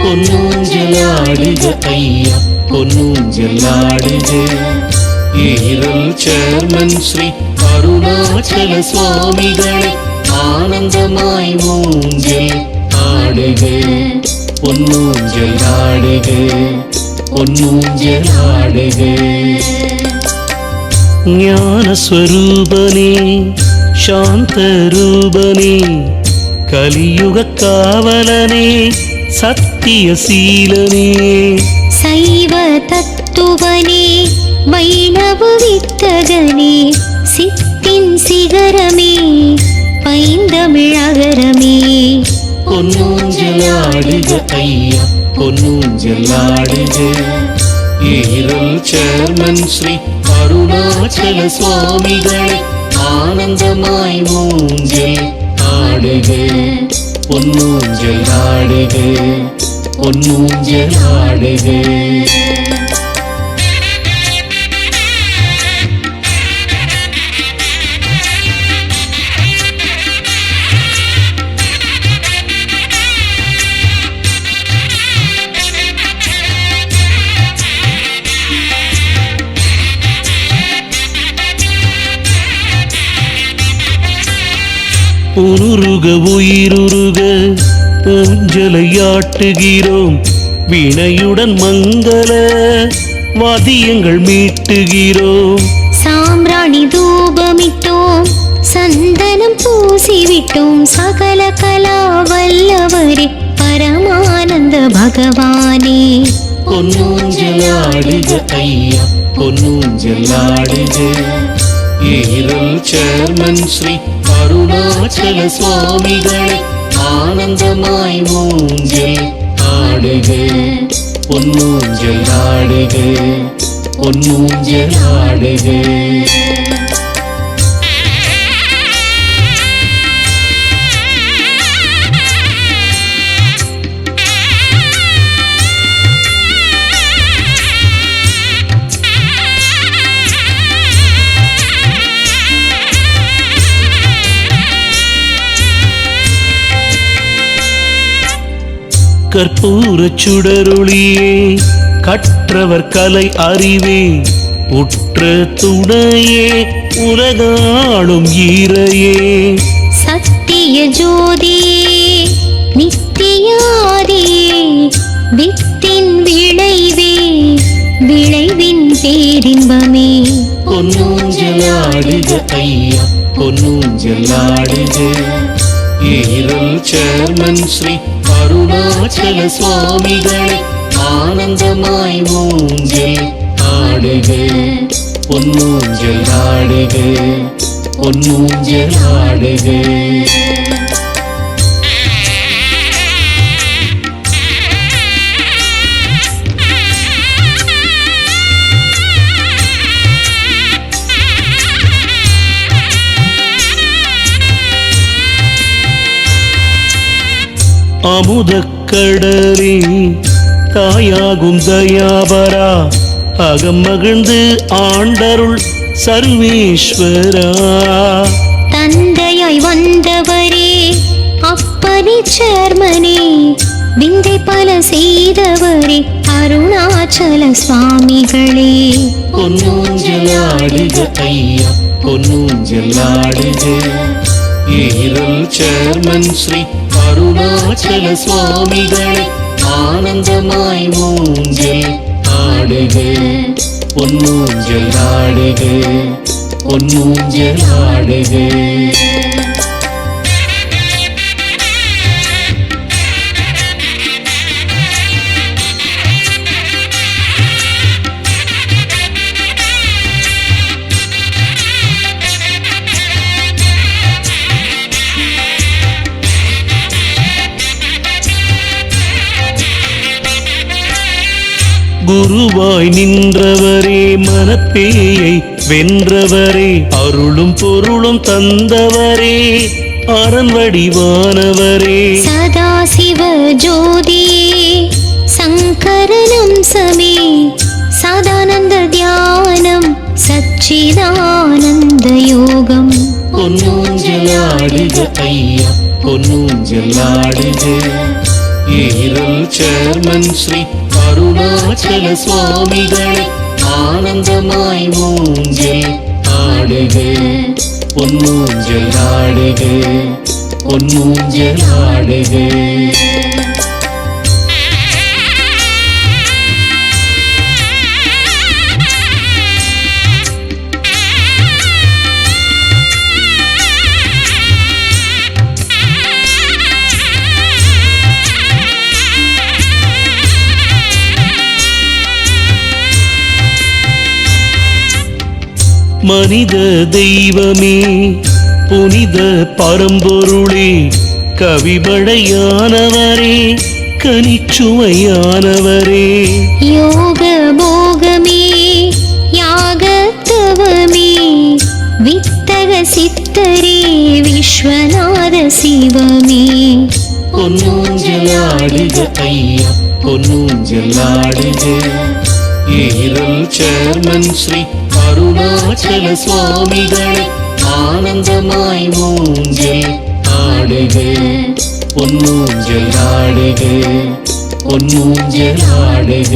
പൊന്നൂഞ്ചലാടുക അയ്യ പൊന്നൂഞ്ചലാടുക ഈരൽ ചെയർമൻ ശ്രീ അരുണാചല സ്വാമികളെ ആനന്ദമായി മൂഞ്ചൽ ആടുക പൊന്നൂഞ്ചലാടുക പൊന്നൂഞ്ചലാടുക ജ്ഞാനസ്വരൂപനേ ശാന്തരൂപനേ കലിയുഗ കാവലനേ சத்தியசீலனே. சைவ தத்துவனே வைணவ வித்தகனே சித்தின் சிகரமே பைந்தமிழகரமே. பொன்னூஞ்சலாடுக ஐயா பொன்னூஞ்சலாடுக. ஈரல் சேர்மன் ஸ்ரீ அருணாச்சல சுவாமிகளை ஆனந்தமாய் மூஞ்சில் ஆடுக. பொன்னூஞ்சல் ஆடுக பொன்னூஞ்சல் ஆடுக. உருருக உயிருருக ஊஞ்சலை ஆட்டுகிறோம் வீணையுடன் மங்கள வாதியங்கள் மீட்டுகிறோம். சாம்பிராணி தூபமிட்டோம் சந்தனம் பூசிவிட்டோம். சகல கலா வல்லவரே பரமானந்த பகவானே. பொன்னூஞ்சலாடுக ஐயா பொன்னூஞ்சலாடுக. ஏரல் சேர்மன் ஸ்ரீ அருணாச்சல சுவாமிகளை ஆனந்தமாய் மூஞ்சல் ஆடுக. பொன்னூஞ்சல் ஆடுக பொன்னூஞ்சல் ஆடுக கற்பூர சுடருளியே கற்றவர் கலை அறிவே உற்ற துணையே உலகாளும் ஈரையே. சத்திய ஜோதியே நித்தியாதியே வித்தின் விளைவே விளைவின் பேரின்பமே. பொன்னூஞ்சலாடுக ஐயா பொன்னூஞ்சலாடுக ஈரல் சேர்மன் ஸ்ரீ அருணாச்சல சுவாமிகளை ஆனந்தமாய் மூங்கில் ஆடுக. பொன்னூஞ்சல் ஆடுக. பொன்னூஞ்சல் ஆடுக. அமுதக்கடலின் தாயாகும் தயாபரா. அகம் மகிழ்ந்து ஆண்டருள் சர்வேஸ்வரா. தந்தையாய் வந்தவரே அப்பனி சேர்மனே. விந்தை பல செய்தவரே அருணாச்சல சுவாமிகளே. பொன்னூஞ்சலாடுக ஐயா பொன்னூஞ்சலாடுக. ஏரல் சேர்மன் ஸ்ரீ அருணாச்சல சுவாமிகளை ஆனந்தமாய் மூஞ்சில் ஆடுக. பொன்மூஞ்சல் ஆடுக. பொன்மூஞ்சல் ஆடுக. குருவாய் நின்றவரே மனப்பேயை வென்றவரே அருளும் பொருளும் தந்தவரே அரண் வடிவானவரே. சதாசிவ ஜோதியே சங்கரனம் சமே சதானந்த தியானம் சச்சிதானந்த யோகம். பொன்னூஞ்சலாடுக ஐயா பொன்னூஞ்சலாடுக. ஏரல் சேர்மன் ஸ்ரீ அருணாச்சல சுவாமிகளை ஆனந்தமாய் மூஞ்சில் ஆடுக. பொன்மூஞ்சல் ஆடுக. பொன்மூஞ்சல் ஆடுக. மனித தெய்வமே புனித பரம்பொருளே கவிபடையானவரே கனிச்சுவையானவரே. யோக போகமே யாகத்தவமே வித்தக சித்தரே விஸ்வநாத சிவமே. பொன்னூஞ்சலாடுக ஐயா பொன்னூஞ்சலாடுக ஏரல் சேர்மன் ஸ்ரீ அருணாச்சல சுவாமிகளை ஆனந்தமாய் ஊஞ்சல் ஆடுக பொன்னூஞ்சல் ஆடுக பொன்னூஞ்சல் ஆடுக.